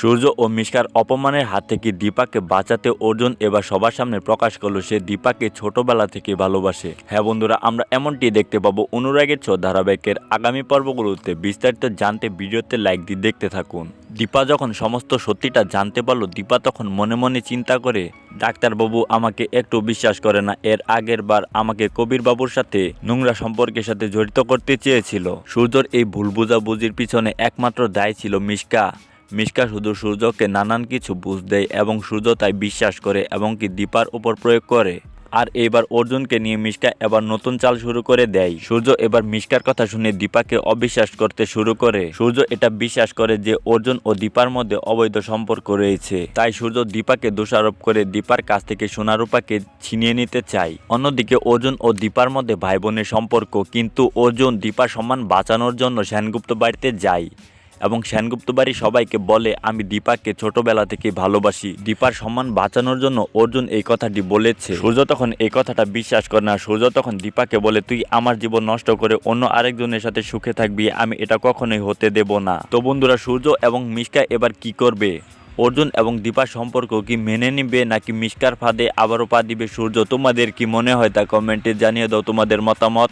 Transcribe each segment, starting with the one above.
সূর্য ও মিশকার অপমানের হাত থেকে দীপাকে বাঁচাতে অর্জুন এবার সবার সামনে প্রকাশ করল সে দীপাকে ছোটবেলা থেকে ভালোবাসে। হ্যাঁ বন্ধুরা, আমরা এমনটি দেখতে পাবো অনুরাগের ছ ধারাবাহিকের আগামী পর্বগুলোতে। বিস্তারিত জানতে ভিডিওতে লাইক দিয়ে দেখতে থাকুন। দীপা যখন সমস্ত সত্যিটা জানতে পারল, দীপা তখন মনে মনে চিন্তা করে, ডাক্তারবাবু, আমাকে একটু বিশ্বাস করে না, এর আগের বার আমাকে কবির বাবুর সাথে নোংরা সম্পর্কের সাথে জড়িত করতে চেয়েছিল। সূর্যর এই ভুল বুঝাবুঝির পিছনে একমাত্র দায় ছিল মিশকা। মিশকা শুধু সূর্যকে নানান কিছু বুঝ দেয় এবং সূর্য তাই বিশ্বাস করে এবং কি দীপার উপর প্রয়োগ করে। আর এবার অর্জুনকে নিয়ে মিশকা এবার নতুন চাল শুরু করে দেয়। সূর্য এবার মিশকার কথা শুনে দীপাকে অবিশ্বাস করতে শুরু করে। সূর্য এটা বিশ্বাস করে যে অর্জুন ও দীপার মধ্যে অবৈধ সম্পর্ক রয়েছে। তাই সূর্য দীপাকে দোষারোপ করে দীপার কাছ থেকে সোনারূপাকে ছিনিয়ে নিতে চায়। অন্যদিকে অর্জুন ও দীপার মধ্যে ভাই বোনের সম্পর্ক, কিন্তু অর্জুন দীপার সম্মান বাঁচানোর জন্য সেনগুপ্ত বাড়িতে যায়। এবং সেনগুপ্ত বাড়ি সবাইকে বলে, আমি দীপাকে ছোটবেলা থেকে ভালোবাসি। দীপার সম্মান বাঁচানোর জন্য অর্জুন এই কথাটি বলেছে। সূর্য তখন এই কথাটা বিশ্বাস করে না। সূর্য তখন দীপাকে বলে, তুই আমার জীবন নষ্ট করে অন্য আরেকজনের সাথে সুখে থাকবি। আমি এটা কখনোই হতে দেব না। তো বন্ধুরা, সূর্য এবং মিশকা এবার কি করবে? অর্জুন এবং দীপার সম্পর্ক কি মেনে নিবে, নাকি মিশকার ফাঁদে আবারও পা দিবে সূর্য? তোমাদের কি মনে হয় তা কমেন্টে জানিয়ে দাও। তোমাদের মতামত?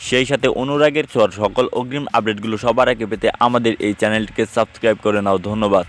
সেই সাথে অনুরাগের চর সকল অগ্রিম আপডেটগুলো সবার আগে পেতে আমাদের এই চ্যানেলটিকে সাবস্ক্রাইব করে নাও। ধন্যবাদ।